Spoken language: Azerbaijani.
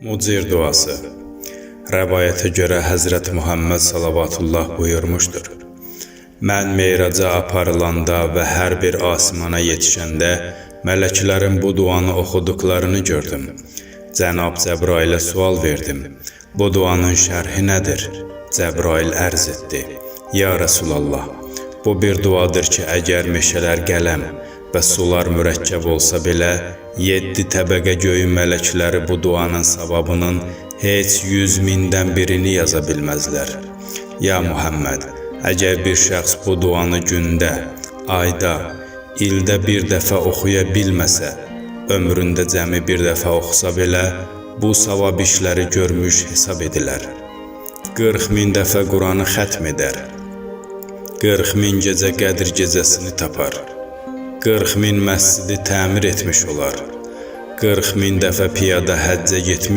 Mucir duası Rəvayətə görə Həzrət Muhammed salavatullah buyurmuşdur. Mən meyraca aparılanda və hər bir asmana yetişəndə mələklərin bu duanı oxuduqlarını gördüm. Cənab Cəbrailə sual verdim. Bu duanın şərhi nədir? Cəbrail ərz etdi. Ya Rasulallah, bu bir duadır ki, əgər meşələr qələm və sular mürəkkəb olsa belə, yeddi təbəqə göyün mələkləri bu duanın savabının heç yüz mindən birini yaza bilməzlər. Ya Muhammed, əgər bir şəxs bu duanı gündə, ayda, ildə bir dəfə oxuya bilməsə, ömründə cəmi bir dəfə oxusa belə, bu savab işləri görmüş hesab edilər. 40 min dəfə Quranı xətm edər. 40 min gecə Qədir gecəsini tapar. 40 min məscidi təmir etmiş olar. 40 min dəfə piyada həccə getmiş